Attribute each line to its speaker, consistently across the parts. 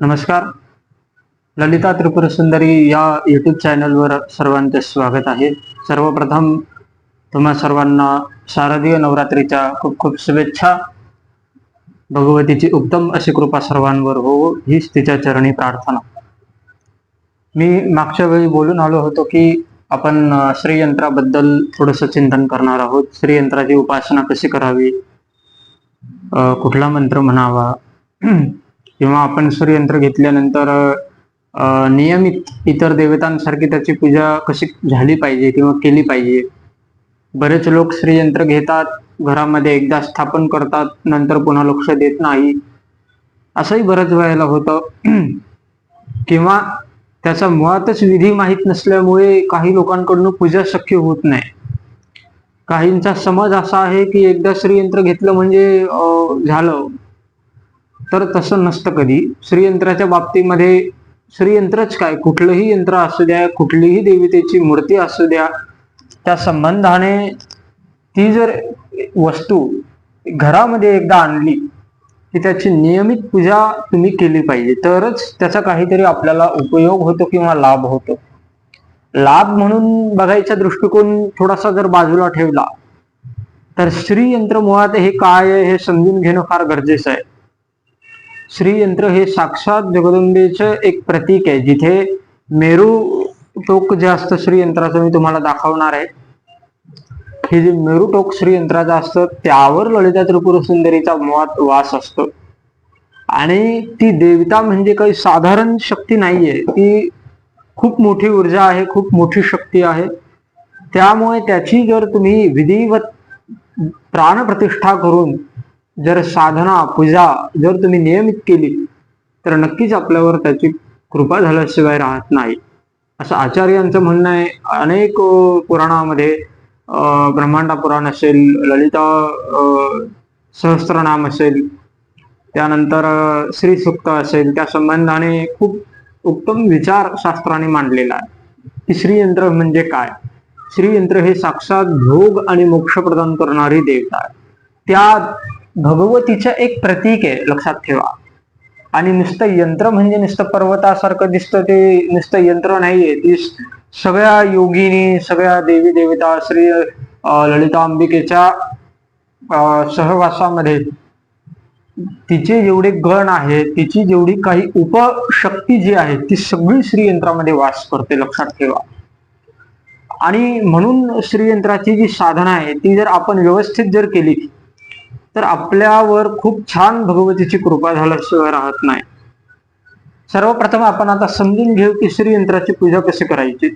Speaker 1: नमस्कार. ललिता त्रिपुर सुंदरी या यूट्यूब चॅनलवर सर्वांचे स्वागत आहे. सर्वप्रथम तुम्हा सर्वांना शारदीय नवरात्रीच्या खूप खूप शुभेच्छा. भगवतीची उत्तम अशी कृपा सर्वांवर हो हीच तिच्या चरणी प्रार्थना. मी मागच्या वेळी बोलून आलो होतो की आपण श्रीयंत्राबद्दल थोडंसं चिंतन करणार आहोत. श्रीयंत्राची उपासना कशी करावी? कुठला मंत्र म्हणावा? किंवा आपण सूर्ययंत्र घेतल्यानंतर नियमित इतर देवतांसारखी त्याची पूजा कशी झाली पाहिजे किंवा केली पाहिजे? बरेच लोक श्रीयंत्र घेतात घरामध्ये एकदा स्थापन करतात नंतर पुन्हा लक्ष देत नाही. असंही बरंच व्हायला होतं. किंवा त्याचा मुळातच विधी माहीत नसल्यामुळे काही लोकांकडून पूजा शक्य होत नाही. काहींचा समज असा आहे की एकदा श्रीयंत्र घेतलं म्हणजे झालं. तर तसं नसतं कधी. श्रीयंत्राच्या बाबतीमध्ये श्रीयंत्रच काय? कुठलंही यंत्र असू द्या कुठलीही देवतेची मूर्ती असू द्या त्या संबंधाने ती जर वस्तू घरामध्ये एकदा आणली की त्याची नियमित पूजा तुम्ही केली पाहिजे तरच त्याचा काहीतरी आपल्याला उपयोग होतो किंवा लाभ होतो. लाभ म्हणून बघायचा दृष्टिकोन थोडासा जर बाजूला ठेवला तर श्रीयंत्र मुळात हे काय आहे हे समजून घेणं फार गरजेचं आहे. श्रीयंत्र हे साक्षात जगदंबेचं एक प्रतीक आहे. जिथे मेरू टोक जे असतं श्रीयंत्राचं मी तुम्हाला दाखवणार आहे. हे जे मेरू टोक श्रीयंत्राचं असतं त्यावर ललिता त्रिपुर सुंदरीचा मुळात वास असतो. आणि ती देवता म्हणजे काही साधारण शक्ती नाहीये. ती खूप मोठी ऊर्जा आहे खूप मोठी शक्ती आहे. त्यामुळे त्याची जर तुम्ही विधिवत प्राणप्रतिष्ठा करून जर साधना पूजा जर तुम्ही नियमित केली तर नक्कीच आपल्यावर त्याची कृपा झाल्याशिवाय राहत नाही. असं आचार्यांचं म्हणणं आहे. अनेक पुराणामध्ये ब्रह्मांडा पुराण असेल ललिता सहस्त्रनाम असेल त्यानंतर श्री सुक्त असेल त्या संबंधाने खूप उत्तम विचार शास्त्राने मांडलेला आहे. की श्रीयंत्र म्हणजे काय? श्रीयंत्र हे साक्षात भोग आणि मोक्ष प्रदान करणारी देवता आहे त्या भगवतीचं एक प्रतीक आहे लक्षात ठेवा. आणि नुसतं यंत्र म्हणजे नुसतं पर्वतासारखं दिसतं ते नुसतं यंत्र नाहीये. ती सगळ्या योगिनी सगळ्या देवी देवता श्री ललिता अंबिकेच्या अं, सहवासामध्ये तिचे जेवढे गण आहेत तिची जेवढी काही उपशक्ती जी आहे ती सगळी श्रीयंत्रामध्ये वास करते लक्षात ठेवा. आणि म्हणून श्रीयंत्राची जी साधना आहे ती जर आपण व्यवस्थित जर केली तर आपल्यावर खूप छान भगवतीची कृपा झाल्याशिवाय राहत नाही. सर्वप्रथम आपण आता समजून घेऊ की श्रीयंत्राची पूजा कशी करायची.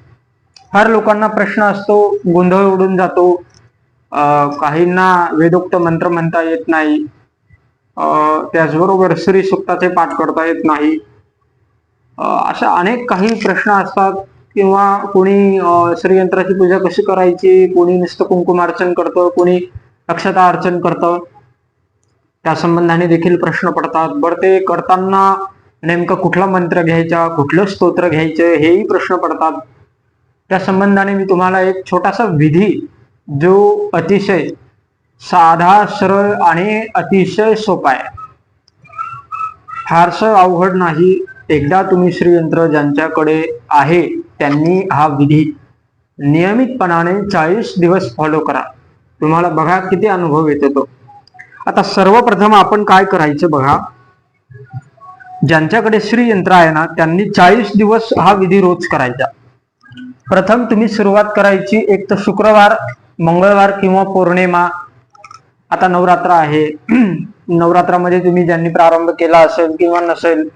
Speaker 1: फार लोकांना प्रश्न असतो गोंधळ उडून जातो. काहींना वेदोक्त मंत्र म्हणता येत नाही. त्याचबरोबर श्री सुक्ताचे पाठ करता येत नाही. अशा अनेक काही प्रश्न असतात किंवा कोणी श्रीयंत्राची पूजा कशी करायची कोणी नुसतं कुंकुमार्चन करतं कोणी अक्षता अर्चन करतं. त्या संबंधाने देखील प्रश्न पडतात. बरं ते करताना नेमकं कुठला मंत्र घ्यायचा कुठलं स्तोत्र घ्यायचं हेही प्रश्न पडतात. त्या संबंधाने मी तुम्हाला एक छोटासा विधी जो अतिशय साधा सरळ आणि अतिशय सोपा आहे. फारसं अवघड नाही. एकदा तुम्ही श्रीयंत्र ज्यांच्याकडे आहे त्यांनी हा विधी नियमितपणाने चाळीस दिवस फॉलो करा. तुम्हाला बघा किती अनुभव येतो तो. आता सर्वप्रथम आपण काय करायचं बघा. ज्यांच्याकडे श्रीयंत्र आहे ना त्यांनी चाळीस दिवस हा विधी रोज करायचा. प्रथम तुम्ही सुरुवात करायची एक तर शुक्रवार मंगळवार किंवा पौर्णिमा. आता नवरात्र आहे. नवरात्रामध्ये तुम्ही ज्यांनी प्रारंभ केला असेल किंवा नसेल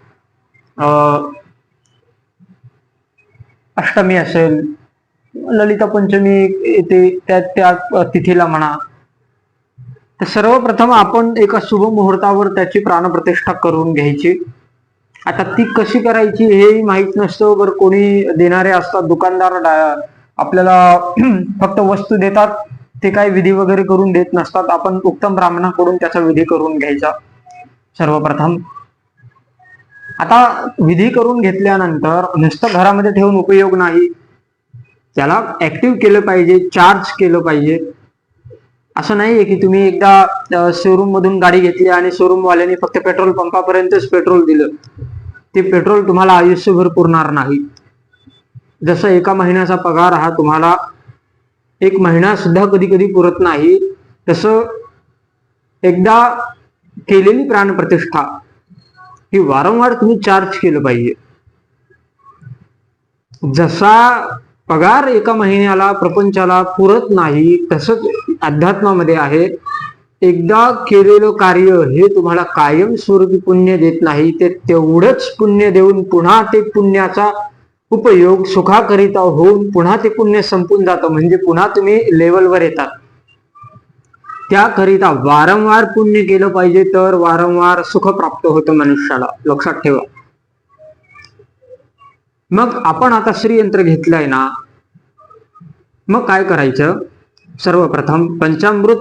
Speaker 1: अं, अष्टमी असेल ललिता पंचमी येते त्या त्या तिथीला म्हणा तर सर्वप्रथम आपण एका शुभ मुहूर्तावर त्याची प्राणप्रतिष्ठा करून घ्यायची. आता ती कशी करायची हेही माहीत नसतं बरं कोणी देणारे असतात दुकानदार आपल्याला फक्त वस्तू देतात ते काही विधी वगैरे करून देत नसतात. आपण उत्तम ब्राह्मणाकडून त्याचा विधी करून घ्यायचा सर्वप्रथम. आता विधी करून घेतल्यानंतर नुसतं घरामध्ये ठेवून उपयोग नाही. त्याला ऍक्टिव्ह केलं पाहिजे चार्ज केलं पाहिजे. असं नाहीये की तुम्ही एकदा शोरूम मधून गाडी घेतली आणि शोरूम वाल्याने फक्त पेट्रोल पंपापर्यंतच पेट्रोल दिलं. ते पेट्रोल तुम्हाला आयुष्यभर पुरणार नाही. जसं एका महिन्याचा पगार हा तुम्हाला एक महिना सुद्धा कधी कधी पुरत नाही तसं एकदा केलेली प्राणप्रतिष्ठा ही वारंवार तुम्ही चार्ज केलं पाहिजे. जसा पगार एका महिन्याला प्रपंचाला पुरत नाही तसंच अध्यात्मामध्ये आहे. एकदा केलेलं कार्य हे तुम्हाला कायमस्वरूपी पुण्य देत नाही ते तेवढंच पुण्य देऊन पुन्हा ते पुण्याचा उपयोग सुखाकरिता होऊन पुन्हा ते पुण्य संपून जातं. म्हणजे पुन्हा तुम्ही लेवलवर येतात. त्याकरिता वारंवार पुण्य केलं पाहिजे तर वारंवार सुख प्राप्त होतं मनुष्याला. लक्षात ठेवा. मग आपण आता श्रीयंत्र घेतलंय ना मग काय करायचं? सर्वप्रथम पंचामृत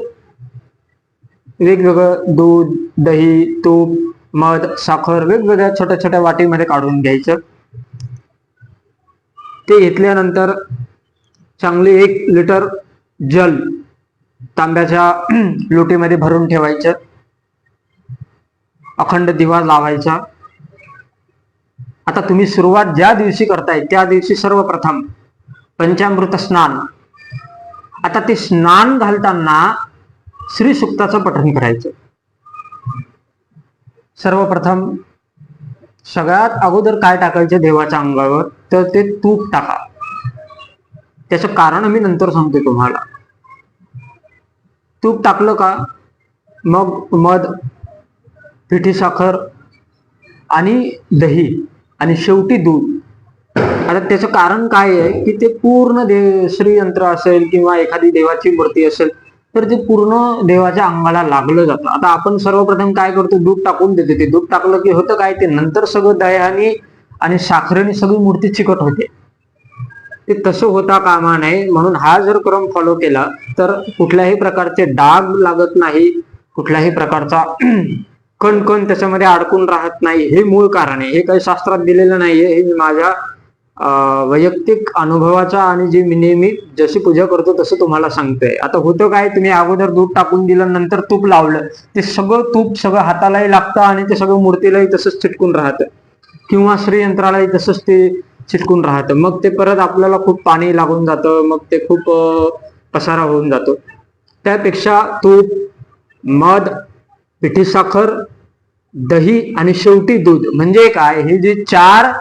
Speaker 1: वेगवेगळं दूध दही तूप मध साखर वेगवेगळ्या छोट्या छोट्या वाटीमध्ये काढून घ्यायचं. ते घेतल्यानंतर चांगले एक लिटर जल तांब्याच्या लोटीमध्ये भरून ठेवायचं. अखंड दिवा लावायचा. आता तुम्ही सुरुवात ज्या दिवशी करताय त्या दिवशी सर्वप्रथम पंचामृत स्नान. आता ते स्नान घालताना श्री सुक्ताचं पठण करायचं. सर्वप्रथम सगळ्यात अगोदर काय टाकायचं देवाच्या अंगावर? तर ते तूप टाका. त्याचं कारण मी नंतर सांगतो तुम्हाला. तूप टाकलं का? मग मध पिठी साखर आणि दही. आणि शेवटी दूध. आता त्याचं कारण काय आहे की ते पूर्ण दे श्रीयंत्र असेल किंवा एखादी देवाची मूर्ती असेल तर ते पूर्ण देवाच्या अंगाला लागलं जातं. आता आपण सर्वप्रथम काय करतो? दूध टाकून देतो. ते दूध टाकलं की होतं काय? ते नंतर सगळं दह्याने आणि साखरेने सगळी मूर्ती चिकट होते. ते तसं होता कामा नये. म्हणून हा जर क्रम फॉलो केला तर कुठल्याही प्रकारचे डाग लागत नाही. कुठल्याही प्रकारचा कण कण त्याच्यामध्ये अडकून राहत नाही हे मूळ कारण आहे. हे काही शास्त्रात दिलेलं नाहीये. हे मी माझ्या वैयक्तिक अनुभवाचा आणि जे मी नेहमी जशी पूजा करतो तसं तुम्हाला सांगतोय. आता होतं काय तुम्ही अगोदर दूध टाकून दिलं नंतर तूप लावलं. ते सगळं तूप सगळं हातालाही लागतं आणि ते सगळं मूर्तीलाही तसंच चिटकून राहतं. किंवा श्रीयंत्रालाही तसंच ते चिटकून राहतं. मग ते परत आपल्याला खूप पाणी लागून जातं मग ते खूप पसारा होऊन जातो. त्यापेक्षा तूप मध पिठी साखर दही आणि शेवटी दूध. म्हणजे काय? हे जे चार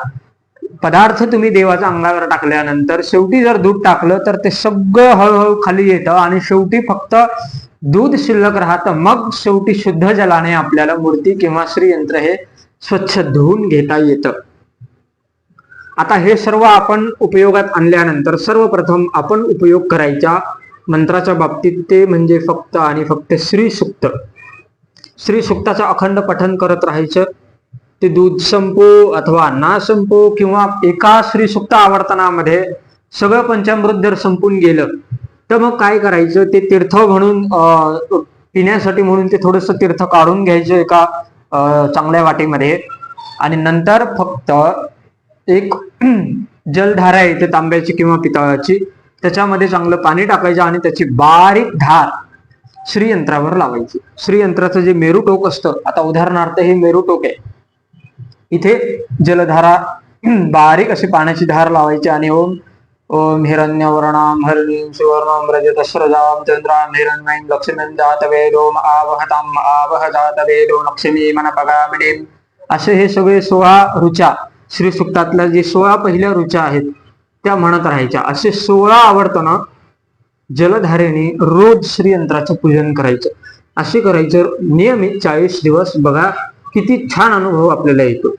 Speaker 1: पदार्थ तुम्ही देवाच्या अंगावर टाकल्यानंतर शेवटी जर दूध टाकलं तर ते सगळं हळूहळू खाली येतं आणि शेवटी फक्त दूध शिल्लक राहतं. मग शेवटी शुद्ध जलाने आपल्याला मूर्ती किंवा श्रीयंत्र हे स्वच्छ धुवून घेता येतं. आता हे सर्व आपण उपयोगात आणल्यानंतर सर्वप्रथम आपण उपयोग करायच्या मंत्राच्या बाबतीत ते म्हणजे फक्त आणि फक्त श्री सुक्त श्री सुक्ताचं अखंड पठन करत राहायचं. ते दूध संपो अथवा ना संपो किंवा एका श्री सुक्त आवर्तनामध्ये सगळं पंचामृत जर संपून गेलं. तर मग काय करायचं? ते तीर्थ म्हणून पिण्यासाठी म्हणून ते थोडस तीर्थ काढून घ्यायचं एका चांगल्या वाटीमध्ये. आणि नंतर फक्त एक जलधारा येते तांब्याची किंवा पितळाची. त्याच्यामध्ये चांगलं पाणी टाकायचं आणि त्याची बारीक धार श्रीयंत्रावर लावायची. श्रीयंत्राचं जे मेरू टोक असतं आता उदाहरणार्थ हे मेरू टोक आहे. इथे जलधारा बारीक अशी पाण्याची धार लावायची आणि ओम ओम हिरण्यवर्णाम हरणीं सुवर्णम रजत श्रजाम चंद्राम हिरण्मयीं लक्ष्मीं जात वेदोम आवहताम आवह जात वेदो लक्ष्मी मनपगामिनीम. असे हे सगळे सोळा ऋचा श्री सुक्तातल्या जे सोळा पहिल्या ऋचा आहेत त्या म्हणत राहायच्या. असे सोळा आवर्तनं जलधारेने रोज श्रीयंत्राचं पूजन करायचं. असे करायचं नियमित चाळीस दिवस. बघा किती छान अनुभव आपल्याला येतो.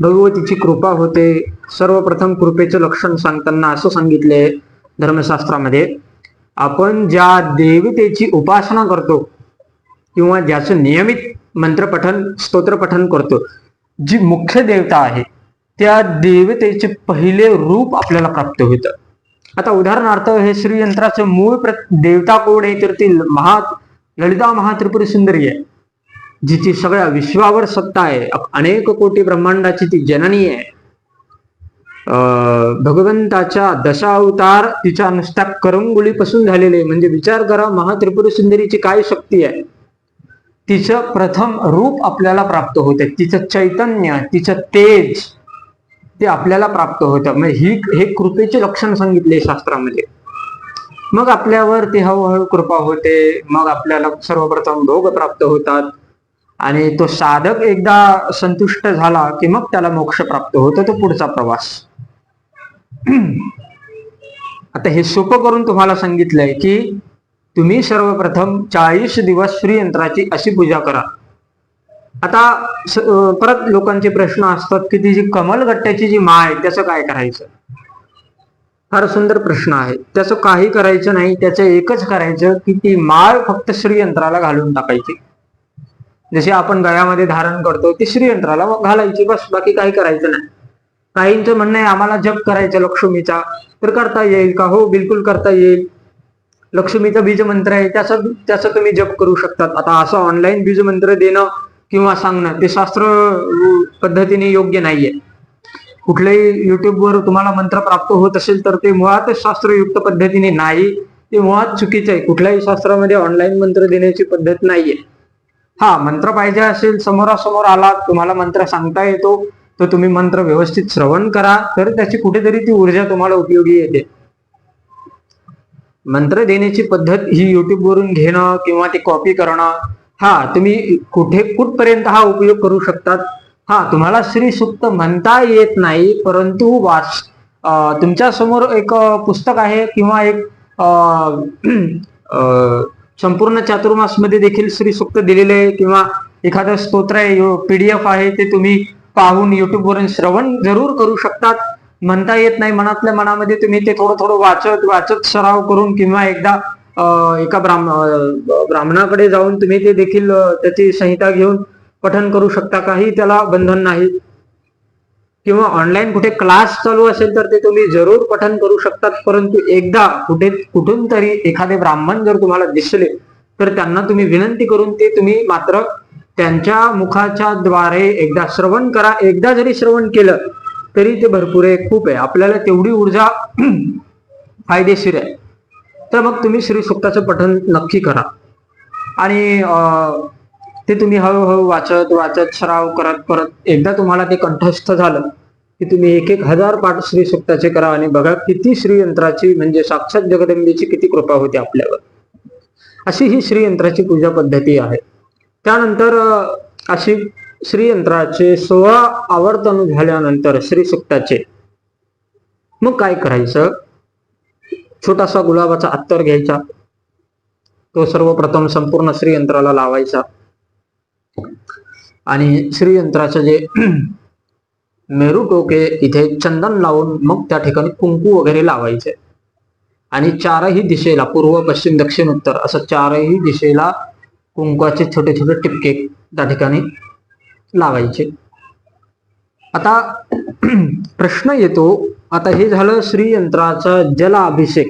Speaker 1: भगवतीची कृपा होते. सर्वप्रथम कृपेचं लक्षण सांगताना असं सांगितलंय धर्मशास्त्रामध्ये आपण ज्या देवतेची उपासना करतो किंवा ज्याचं नियमित मंत्रपठन स्तोत्रपठन करतो जी मुख्य देवता आहे त्या देवतेचे पहिले रूप आपल्याला प्राप्त होतं. आता उदाहरणार्थ हे श्रीयंत्राचं मूळ प्र देवता कोण आहे तर ती महा ललिता महात्रिपुरी सुंदरी आहे जिची सगळ्या विश्वावर सत्ता आहे अनेक कोटी ब्रह्मांडाची ती जननी आहे. अं, भगवंताच्या दशावतार तिच्या नुसत्या करंगुळीपासून झालेले म्हणजे विचार करा महात्रिपुरी सुंदरीची काय शक्ती आहे? तिचं प्रथम रूप आपल्याला प्राप्त होते तिचं चैतन्य तिचं तेज ते आपल्याला प्राप्त होतं. म्हणजे ही हे कृपेचे लक्षण सांगितले शास्त्रामध्ये. मग आपल्यावर ती हळूहळू कृपा होते. मग आपल्याला सर्वप्रथम भोग प्राप्त होतात. आणि तो साधक एकदा संतुष्ट झाला की मग त्याला मोक्ष प्राप्त होतो. तो पुढचा प्रवास. आता हे सोपं करून तुम्हाला सांगितलंय की तुम्ही सर्वप्रथम चाळीस दिवस श्रीयंत्राची अशी पूजा करा. आता परत लोकांचे प्रश्न असतात की ती जी कमलगट्ट्याची जी माळ आहे त्याचं काय करायचं? फार सुंदर प्रश्न आहे. त्याचं काही करायचं नाही त्याचं एकच करायचं की ती माळ फक्त श्रीयंत्राला घालून टाकायची. जशी आपण गळ्यामध्ये धारण करतो ती श्रीयंत्राला घालायची बस बाकी काही करायचं नाही. काहींचं म्हणणं आहे आम्हाला जप करायचं लक्ष्मीचा. तर करता येईल का? हो बिलकुल करता येईल. लक्ष्मीचा बीजमंत्र आहे त्याचा त्याचा तुम्ही जप करू शकतात. आता असं ऑनलाईन बीजमंत्र देणं किंवा सांगणं ते शास्त्र पद्धतीने योग्य नाहीये. कुठल्याही युट्यूबवर तुम्हाला मंत्र प्राप्त होत असेल तर ते मुळातच शास्त्रयुक्त पद्धतीने नाही. ते मुळात चुकीचं आहे. कुठल्याही शास्त्रामध्ये ऑनलाईन मंत्र देण्याची पद्धत नाहीये. हा मंत्र पाहिजे असेल समोरासमोर आला तुम्हाला मंत्र सांगता येतो तर तुम्ही मंत्र व्यवस्थित श्रवण करा तर त्याची कुठेतरी ती ऊर्जा तुम्हाला उपयोगी येते. मंत्र देण्याची पद्धत ही युट्यूबवरून घेणं किंवा ती कॉपी करणं हा तुम्ही कुठे कुठपर्यंत हा उपयोग करू शकतात? हा तुम्हाला श्री सुक्त म्हणता येत नाही परंतु वाच तुमच्यासमोर एक पुस्तक आहे किंवा एक संपूर्ण चातुर्मासमध्ये देखील श्री सुक्त दिलेले आहे किंवा एखादं स्तोत्र आहे पीडीएफ आहे ते तुम्ही पाहून युट्यूबवरून श्रवण जरूर करू शकतात. म्हणता येत नाही मनातल्या मनामध्ये तुम्ही ते थोडं थोडं वाचत वाचत सराव करून किंवा एकदा एका ब्राह्म ब्राह्मणाकडे जाऊन तुम्ही ते देखील त्याची संहिता घेऊन पठन करू शकता. काही त्याला बंधन नाही. किंवा ऑनलाईन कुठे क्लास चालू असेल तर ते तुम्ही जरूर पठन करू शकतात. परंतु एकदा कुठे कुठून तरी एखादे ब्राह्मण जर तुम्हाला दिसले तर त्यांना तुम्ही विनंती करून ते तुम्ही मात्र त्यांच्या मुखाच्या द्वारे एकदा श्रवण करा. एकदा जरी श्रवण केलं तरी ते भरपूर आहे. खूप आहे. आपल्याला तेवढी ऊर्जा फायदेशीर आहे. तर मग तुम्ही श्री सुक्ताचं पठन नक्की करा. आणि ते तुम्ही हळूहळू वाचत वाचत सराव करत परत एकदा तुम्हाला ते कंठस्थ झालं की तुम्ही एक एक हजार पाठ श्री सुक्ताचे करा आणि बघा किती श्रीयंत्राची म्हणजे साक्षात जगदंबेची किती कृपा होती आपल्यावर. अशी ही श्रीयंत्राची पूजा पद्धती आहे. त्यानंतर अशी श्रीयंत्राचे सोळा आवर्तन झाल्यानंतर श्री सुक्ताचे मग काय करायचं? छोटासा गुलाबाचा अत्तर घ्यायचा. तो सर्वप्रथम संपूर्ण श्रीयंत्राला लावायचा. आणि श्रीयंत्राचं जे मेरू टोके इथे चंदन लावून मग त्या ठिकाणी कुंकू वगैरे लावायचे. आणि चारही दिशेला पूर्व पश्चिम दक्षिण उत्तर असं चारही दिशेला कुंकवाचे छोटे छोटे टिपके त्या ठिकाणी लावायचे. आता प्रश्न येतो आता हे झालं श्रीयंत्राचा जलाभिषेक.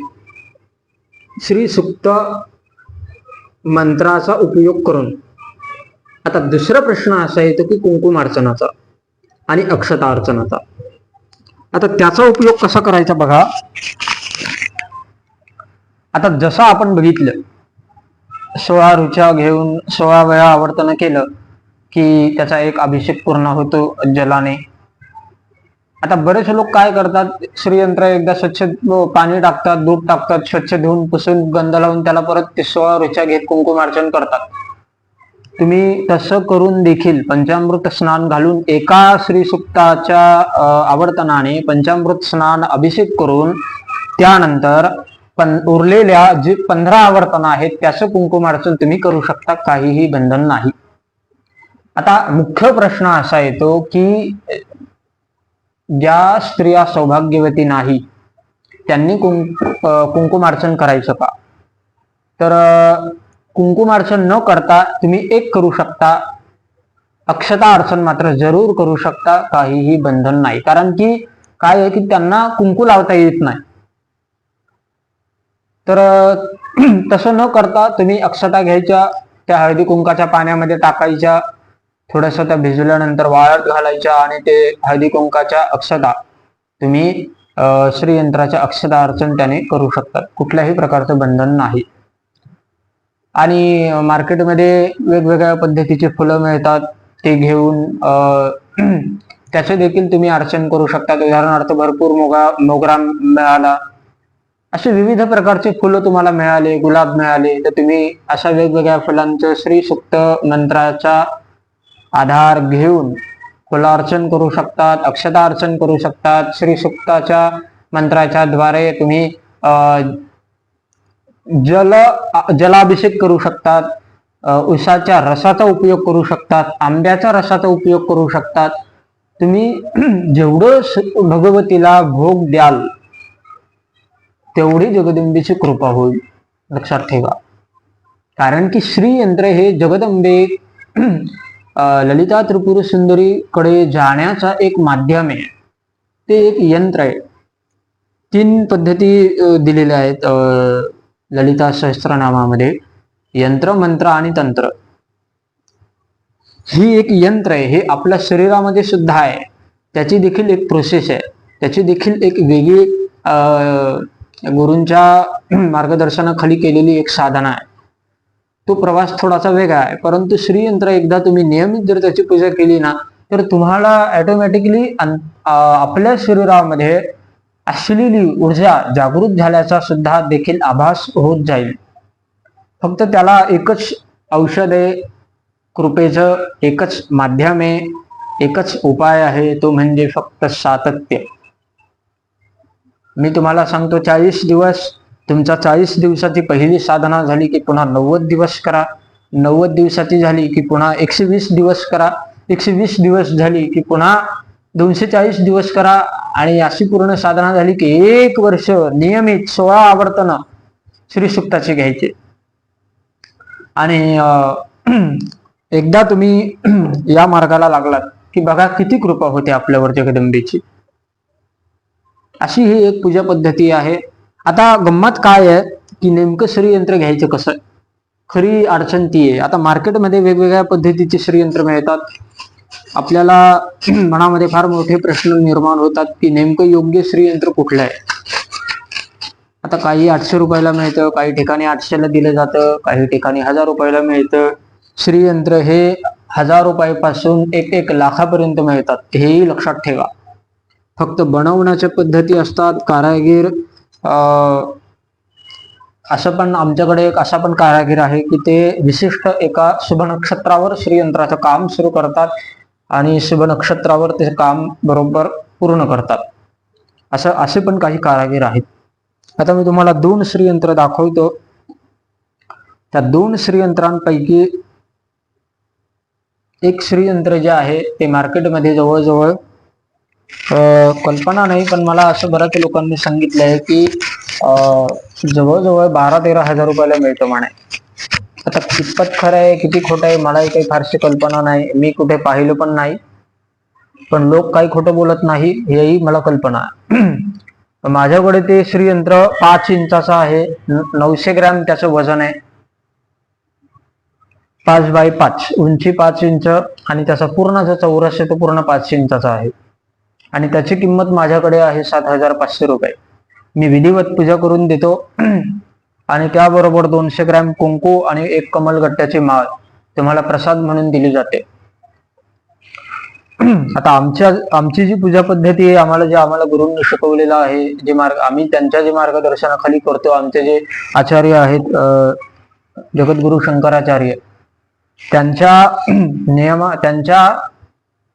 Speaker 1: श्री सुक्त मंत्राचा उपयोग करून. आता दुसरा प्रश्न असा येतो की कुंकुम अर्चनाचा आणि अक्षता अर्चनाचा. आता त्याचा उपयोग कसा करायचा बघा. आता जसं आपण बघितलं सोळा रुचा घेऊन सोळा वेळा आवर्तन केलं की त्याचा एक अभिषेक पूर्ण होतो जलाने. आता बरेच लोक काय करतात? श्रीयंत्र एकदा स्वच्छ पाणी टाकतात दूध टाकतात स्वच्छ धुवून पुसून गंध लावून त्याला परत ते सोळा रुच्या घेत कुंकुमार्चन करतात. तुम्ही तसं करून देखील पंचामृत स्नान घालून एका श्री सुक्ताच्या आवर्तनाने पंचामृत स्नान अभिषेक करून त्यानंतर पण उरलेल्या जे पंधरा आवर्तन आहेत त्याचं कुंकुमार्चन तुम्ही करू शकता काहीही बंधन नाही. आता मुख्य प्रश्न असा येतो की ज्या स्त्रिया सौभाग्यवती नाही त्यांनी कुंक कुंकुमार्चन करायचं का? तर कुंकुमार्चन न करता तुम्ही एक करू शकता अक्षता अर्चन मात्र जरूर करू शकता काहीही बंधन नाही. कारण की काय आहे की त्यांना कुंकू लावता येत नाही. तर तसं न करता तुम्ही अक्षता घ्यायच्या त्या हळदी कुंकाच्या पाण्यामध्ये टाकायच्या थोडस त्या भिजल्यानंतर वाळत घालायच्या आणि ते हळदी कुंकाच्या अक्षता तुम्ही श्रीयंत्राच्या अक्षता अर्चन त्याने करू शकतात. कुठल्याही प्रकारचं बंधन नाही. आणि मार्केटमध्ये वेगवेगळ्या पद्धतीची फुलं मिळतात. ते घेऊन त्याचे देखील तुम्ही अर्चन करू शकता उदाहरणार्थ भरपूर मोगा मोगरा मिळाला. असे विविध प्रकारचे फुलं तुम्हाला मिळाले गुलाब मिळाले. तर तुम्ही अशा वेगवेगळ्या फुलांचं श्री सुक्त मंत्राच्या आधार घेऊन फुलार्चन करू शकतात अक्षता अर्चन करू शकतात. श्री सुक्ताच्या मंत्राच्या द्वारे तुम्ही अं, जल जलाभिषेक करू शकतात. उसाच्या रसाचा उपयोग करू शकतात आंब्याच्या रसाचा उपयोग करू शकतात. तुम्ही जेवढं भगवतीला भोग द्याल तेवढी जगदंबेची कृपा होईल. लक्षात ठेवा. कारण की श्री यंत्र हे जगदंबे ललिता त्रिपुर सुंदरी कडे जाण्याचा एक माध्यम आहे. ते एक यंत्र आहे. तीन पद्धती दिलेल्या आहेत ललिता ललिता सहस्त्रनामामध्ये. यंत्र मंत्र आणि तंत्र. ही एक यंत्र आहे. हे आपल्या शरीरामध्ये सुद्धा आहे. त्याची देखील एक प्रोसेस आहे. त्याची देखील एक वेगळी गुरूंच्या मार्गदर्शनाखाली केलेली एक साधना आहे. तो प्रवास थोडासा वेगळा आहे. परंतु श्रीयंत्र एकदा तुम्ही नियमित जर त्याची पूजा केली ना तर तुम्हाला ऑटोमॅटिकली आपल्या शरीरामध्ये असलेली ऊर्जा जागृत झाल्याचा सुद्धा देखील आभास होत जाईल. फक्त त्याला एकच औषध आहे कृपेचं एकच माध्यम आहे एकच उपाय आहे तो म्हणजे फक्त सातत्य. मी तुम्हाला सांगतो चाळीस दिवस तुमचा चाळीस दिवसाची पहिली साधना झाली की पुन्हा नव्वद दिवस करा. नव्वद दिवसाची झाली की पुन्हा एकशे वीस दिवस करा. एकशे वीस दिवस झाली की पुन्हा दोनशे चाळीस दिवस करा. आणि अशी पूर्ण साधना झाली की एक वर्ष नियमित सोळा आवर्तन श्री सुक्ताचे घ्यायचे. आणि एकदा तुम्ही या मार्गाला लागलात की बघा किती कृपा होते आपल्यावर जगदंबेची. अशी ही एक पूजा पद्धती आहे. आता गंमत काय आहे की नेमकं श्रीयंत्र घ्यायचं कसं? खरी अडचण ती आहे. आता मार्केटमध्ये वेगवेगळ्या पद्धतीचे श्रीयंत्र मिळतात. आपल्याला मनामध्ये फार मोठे प्रश्न निर्माण होतात की नेमकं योग्य श्रीयंत्र कुठलं आहे? आता काही आठशे रुपयाला मिळतं काही ठिकाणी आठशेला दिलं जातं काही ठिकाणी हजार रुपयाला मिळतं. श्रीयंत्र हे हजार रुपयापासून एक एक लाखापर्यंत मिळतात. हेही लक्षात ठेवा. फक्त बनवण्याच्या पद्धती असतात कारागीर असं पण आमच्याकडे एक असा पण कारागीर आहे की ते विशिष्ट एका शुभ नक्षत्रावर श्रीयंत्राचं काम सुरू करतात आणि शुभ नक्षत्रावर ते काम बरोबर पूर्ण करतात. असं असे पण काही कारागीर आहेत. आता मी तुम्हाला दोन श्रीयंत्र दाखवतो. त्या दोन श्रीयंत्रांपैकी एक श्रीयंत्र जे आहे ते मार्केटमध्ये जवळजवळ कल्पना नाही पण मला असं बऱ्याच लोकांनी सांगितलं आहे की जवळजवळ बारा तेरा हजार रुपयाला मिळतो म्हणे. आता कितपत खरं आहे किती खोटं आहे मलाही काही फारशी कल्पना नाही. मी कुठे पाहिलं पण नाही. पण लोक काही खोटं बोलत नाही हेही मला कल्पना आहे. माझ्याकडे ते श्रीयंत्र पाच इंचाचं आहे नऊशे ग्रॅम त्याचं वजन आहे. पाच बाय पाच उंची पाच इंच आणि त्याचा पूर्ण जो चौरस आहे तो पूर्ण पाचशे इंचाचा आहे. आणि त्याची किंमत माझ्याकडे आहे सात हजार पाचशे रुपये. मी विधिवत पूजा करून देतो. आणि त्याबरोबर दोनशे ग्रॅम कुंकू आणि एक कमलगट्ट्याची माळ तुम्हाला प्रसाद म्हणून दिली जाते. आता आमच्या आमची जी पूजा पद्धती आहे आम्हाला जे आम्हाला गुरुंनी शिकवलेलं आहे जे मार्ग आम्ही त्यांच्या जे मार्गदर्शनाखाली करतो आमचे जे आचार्य आहेत जगद्गुरु शंकराचार्य त्यांच्या नियमा त्यांच्या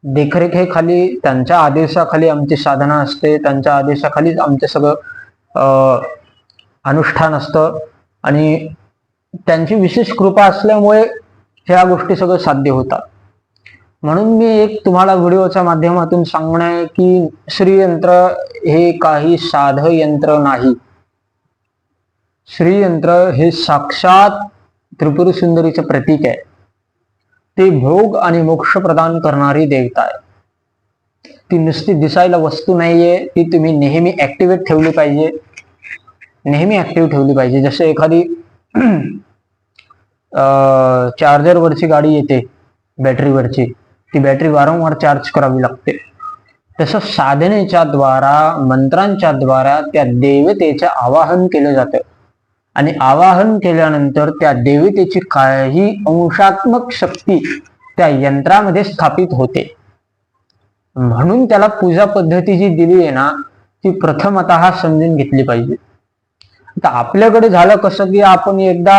Speaker 1: देखरेख हे खाली त्यांच्या आदेशाखाली आमची साधना असते. त्यांच्या आदेशाखालीच आमचं सगळं अनुष्ठान असतं. आणि त्यांची विशेष कृपा असल्यामुळे ह्या गोष्टी सगळं साध्य होतात. म्हणून मी एक तुम्हाला व्हिडिओच्या माध्यमातून सांगणं आहे की श्रीयंत्र हे काही साध यंत्र नाही. श्रीयंत्र हे साक्षात त्रिपुरी सुंदरीचं प्रतीक आहे. ते भोग आणि मोक्ष प्रदान करणारी देवता आहे. ती नुसती दिसायला वस्तू नाहीये ती तुम्ही नेहमी ऍक्टिव्हेट ठेवली पाहिजे. नेहमी ऍक्टिव्ह ठेवली पाहिजे. जसं एखादी चार्जरवरची गाडी येते बॅटरीवरची ती बॅटरी वारंवार चार्ज करावी लागते. तसं साधनेच्या द्वारा मंत्रांच्या द्वारा त्या देवतेचं आवाहन केलं जातं. आणि आवाहन केल्यानंतर त्या देवतेची काही अंशात्मक शक्ती त्या यंत्रामध्ये स्थापित होते. म्हणून त्याला पूजा पद्धती जी दिली आहे ना ती प्रथमत समजून घेतली पाहिजे. आता आपल्याकडे झालं कसं की आपण एकदा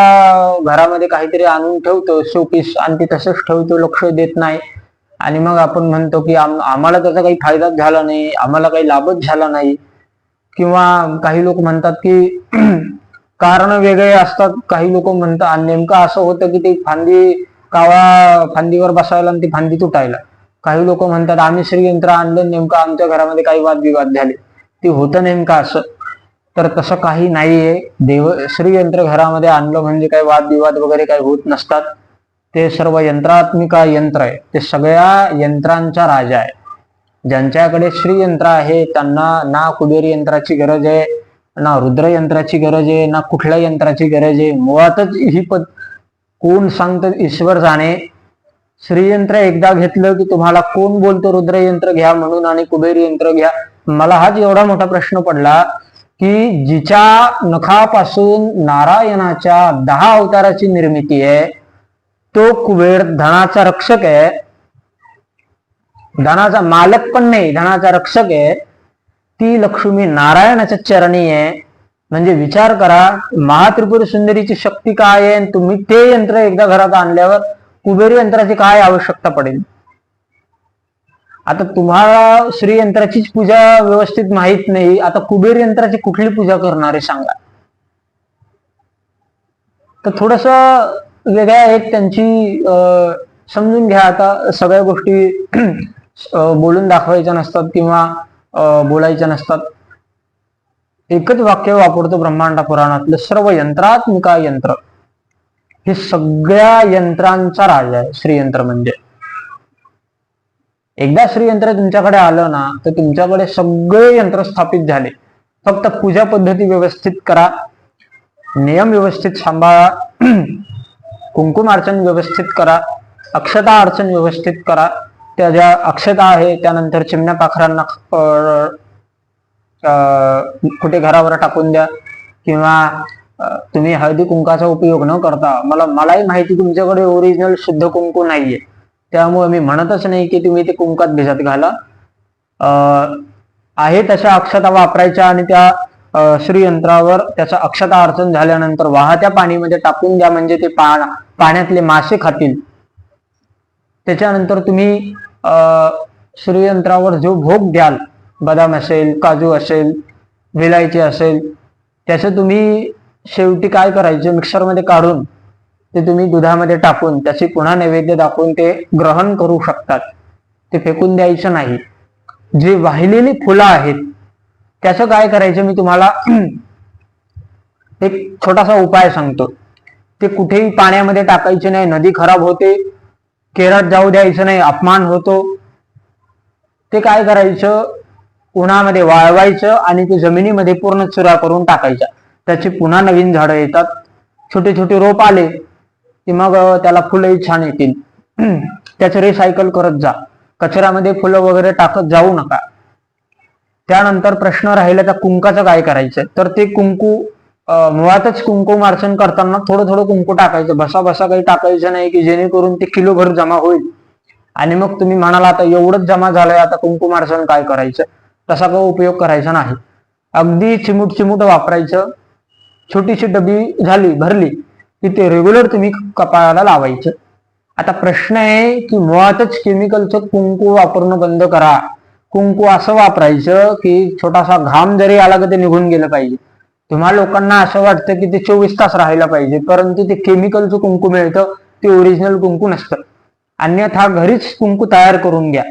Speaker 1: घरामध्ये काहीतरी आणून ठेवतो शोपीस आणि ते तसंच ठेवतो लक्ष देत नाही. आणि मग आपण म्हणतो की आम्हाला त्याचा काही फायदाच झाला नाही आम्हाला काही लाभच झाला नाही. किंवा काही लोक म्हणतात की कारण वेगळे असतात. काही लोक म्हणतात आणि नेमकं असं होतं की ते फांदी कावा फांदीवर बसायला आणि ती फांदी तुटायला. काही लोक म्हणतात आम्ही श्रीयंत्र आणलं नेमकं आमच्या घरामध्ये काही वादविवाद झाले. ते होतं नेमकं असं. तर तसं काही नाहीये. देव श्रीयंत्र घरामध्ये आणलं म्हणजे काही वादविवाद वगैरे काही होत नसतात. ते सर्व यंत्रात्मिका यंत्र आहे. ते सगळ्या यंत्रांचा राजा आहे. ज्यांच्याकडे श्रीयंत्र आहे त्यांना ना कुबेर यंत्राची गरज आहे ना रुद्र यंत्राची गरज आहे ना कुठल्या यंत्राची गरज आहे. मुळातच ही पद कोण सांगतं? ईश्वर जाणे. श्रीयंत्र एकदा घेतलं की तुम्हाला कोण बोलतो? रुद्र यंत्र घ्या म्हणून आणि कुबेर यंत्र घ्या. मला हाच एवढा मोठा प्रश्न पडला की जिच्या नखापासून नारायणाच्या दहा अवताराची निर्मिती आहे तो कुबेर धनाचा रक्षक आहे. धनाचा मालक पण नाही धनाचा रक्षक आहे. ती लक्ष्मी नारायणाच्या चरणी आहे. म्हणजे विचार करा महात्रिपुर सुंदरीची शक्ती काय आहे तुम्ही ते यंत्र एकदा घरात आणल्यावर कुबेर यंत्राची काय आवश्यकता पडेल? आता तुम्हाला श्री यंत्राचीच पूजा व्यवस्थित माहीत नाही. आता कुबेर यंत्राची कुठली पूजा करणारे सांगा. तर थोडस वेगळ्या आहेत त्यांची समजून घ्या. आता सगळ्या गोष्टी बोलून दाखवायच्या नसतात किंवा बोलायच्या नसतात. एकच वाक्य वापरतो ब्रह्मांड पुराणातलं सर्व यंत्रात्मिका यंत्र. हे सगळ्या यंत्रांचा राजा आहे श्रीयंत्र म्हणजे. एकदा श्रीयंत्र तुमच्याकडे आलं ना तर तुमच्याकडे सगळे यंत्र स्थापित झाले. फक्त पूजा पद्धती व्यवस्थित करा नियम व्यवस्थित सांभाळा कुंकुम अर्चन व्यवस्थित करा अक्षता अर्चन व्यवस्थित करा त्या ज्या अक्षता आहे त्यानंतर चिमण्या पाखरांना कुठे घरावर टाकून द्या किंवा तुम्ही हळदी कुंकाचा उपयोग न करता मला मलाही माहिती तुमच्याकडे ओरिजिनल शुद्ध कुंकू नाहीये. त्यामुळे मी म्हणतच नाही की तुम्ही ते कुंकात भिजत घाला. अं, आहे तशा अक्षता वापरायच्या आणि त्या श्रीयंत्रावर त्याचा अक्षता अर्चन झाल्यानंतर वाहत्या पाणीमध्ये टाकून द्या म्हणजे ते पाण्यातले मासे खातील. त्याच्यानंतर तुम्ही श्रीयंत्रावर जो भोग द्याल बदाम असेल काजू असेल विलायची असेल त्याचं तुम्ही शेवटी काय करायचं? मिक्सरमध्ये काढून ते तुम्ही दुधामध्ये टाकून त्याची पुन्हा नैवेद्य दाखवून ते ग्रहण करू शकतात. ते फेकून द्यायचं नाही. जी वाहिलेली फुलं आहेत त्याचं काय करायचं? मी तुम्हाला एक छोटासा उपाय सांगतो. ते कुठेही पाण्यामध्ये टाकायचे नाही. नदी खराब होते केरात जाऊ द्यायचं नाही अपमान होतो. ते काय करायचं? उन्हामध्ये वाळवायचं आणि ते जमिनीमध्ये पूर्ण चुरा करून टाकायच्या. त्याची पुन्हा नवीन झाडं येतात. छोटे छोटे रोप आले की मग त्याला फुलंही छान येतील. त्याचं रिसायकल करत जा. कचऱ्यामध्ये फुलं वगैरे टाकत जाऊ नका. त्यानंतर प्रश्न राहिला त्या कुंकाचं काय करायचं? तर ते कुंकू मुळातच कुंकू अर्चन करताना थोडं थोडं कुंकू टाकायचं. बसा बसा काही टाकायचं नाही की जेणेकरून ते किलोभर जमा होईल. आणि मग तुम्ही म्हणाला आता एवढंच जमा झालंय आता कुंकू अर्चन काय करायचं? तसा काही उपयोग करायचा नाही. अगदी चिमूट चिमूट वापरायचं. छोटीशी डबी झाली भरली की ते रेग्युलर तुम्ही कपाळाला लावायचं. आता प्रश्न आहे की मुळातच केमिकलचं कुंकू वापरणं बंद करा. कुंकू असं वापरायचं की छोटासा घाम जरी आला तर ते निघून गेलं पाहिजे. तुम्हा लोकांना असं वाटतं की ते चोवीस तास राहायला पाहिजे परंतु ते केमिकलचं कुंकू मिळतं ते ओरिजिनल कुंकू नसतं. अन्यथा घरीच कुंकू तयार करून घ्या.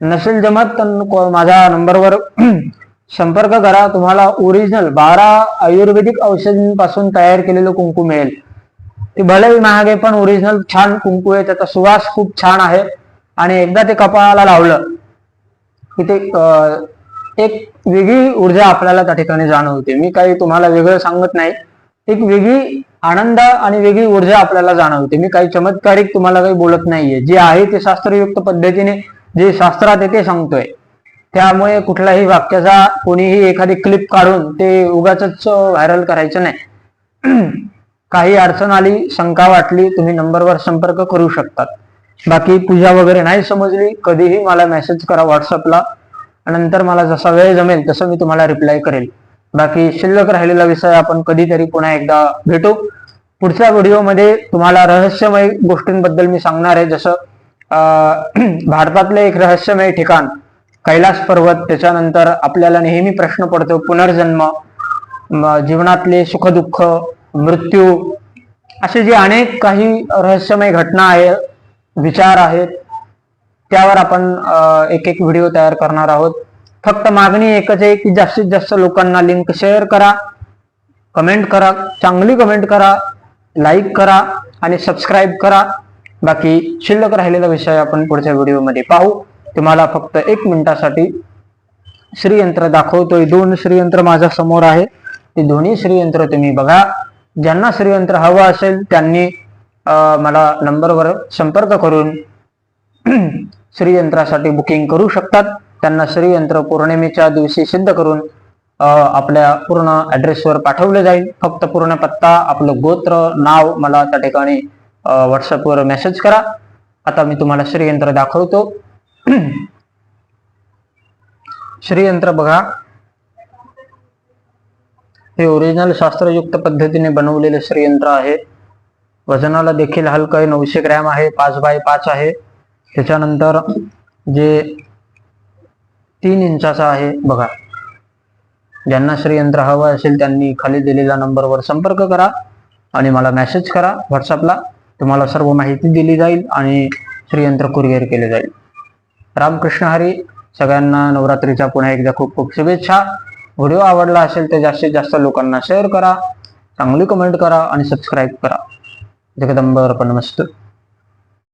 Speaker 1: नसेल जमत तर माझ्या नंबरवर संपर्क करा. तुम्हाला ओरिजिनल बारा आयुर्वेदिक औषधांपासून तयार केलेलं कुंकू मिळेल. ते भले महाग आहे पण ओरिजिनल छान कुंकू आहे. त्याचा सुवास खूप छान आहे. आणि एकदा ते कपाळाला लावलं की ते एक वेगळी ऊर्जा आपल्याला त्या ठिकाणी जाणवते. मी काही तुम्हाला वेगळं सांगत नाही. एक वेगळी आनंद आणि वेगळी ऊर्जा आपल्याला जाणवते. मी काही चमत्कारिक तुम्हाला काही बोलत नाहीये. जे आहे ते शास्त्रयुक्त पद्धतीने जे शास्त्रात आहे ते सांगतोय. त्यामुळे कुठल्याही वाक्याचा कोणीही एखादी क्लिप काढून ते उगाच व्हायरल करायचं नाही. काही अडचण आली शंका वाटली तुम्ही नंबरवर संपर्क करू शकतात. बाकी पूजा वगैरे नाही समजली कधीही मला मेसेज करा व्हॉट्सअपला नंतर मला जसा वेळ जमेल तसं मी तुम्हाला रिप्लाय करेल. बाकी शिल्लक राहिलेला विषय आपण कधीतरी पुन्हा एकदा भेटू. पुढच्या व्हिडिओमध्ये तुम्हाला रहस्यमय गोष्टींबद्दल मी सांगणार आहे. जसं भारतातलं एक रहस्यमय ठिकाण कैलास पर्वत. त्याच्यानंतर आपल्याला नेहमी प्रश्न पडतो पुनर्जन्म जीवनातले सुखदुःख मृत्यू. असे जे अनेक काही रहस्यमय घटना आहे विचार आहेत त्यावर आपण एक एक व्हिडिओ तयार करणार आहोत. फक्त मागणी एकच आहे की जास्तीत जास्त लोकांना लिंक शेअर करा कमेंट करा चांगली कमेंट करा लाईक करा आणि सबस्क्राईब करा. बाकी शिल्लक राहिलेला विषय आपण पुढच्या व्हिडिओमध्ये पाहू. तुम्हाला फक्त एक मिनिटासाठी श्रीयंत्र दाखवतोय. दोन श्रीयंत्र माझ्यासमोर आहे. ते दोन्ही श्रीयंत्र तुम्ही बघा. ज्यांना श्रीयंत्र हवं असेल त्यांनी मला नंबरवर संपर्क करून श्रीयंत्रासाठी बुकिंग करू शकतात. त्यांना श्रीयंत्र पौर्णिमेच्या दिवशी सिद्ध करून आपल्या पूर्ण ऍड्रेसवर पाठवले जाईल. फक्त पूर्ण पत्ता आपलं गोत्र नाव मला त्या ठिकाणी व्हॉट्सअपवर मेसेज करा. आता मी तुम्हाला श्रीयंत्र दाखवतो. श्रीयंत्र बघा. हे ओरिजिनल शास्त्रयुक्त पद्धतीने बनवलेले श्रीयंत्र आहे. वजनाला देखील हलकं आहे नऊशे ग्रॅम आहे पाच बाय पाच आहे. त्याच्यानंतर जे तीन इंचाचा आहे बघा. ज्यांना श्रीयंत्र हवं असेल त्यांनी खाली दिलेल्या नंबरवर संपर्क करा आणि मला मेसेज करा व्हॉट्सअपला तुम्हाला सर्व माहिती दिली जाईल आणि श्रीयंत्र कुरिअर केले जाईल. रामकृष्ण हरी सगळ्यांना नवरात्रीच्या पुन्हा एकदा खूप खूप शुभेच्छा. व्हिडिओ आवडला असेल तर जास्तीत जास्त लोकांना शेअर करा चांगली कमेंट करा आणि सबस्क्राईब करा. जगदंबर पण मस्त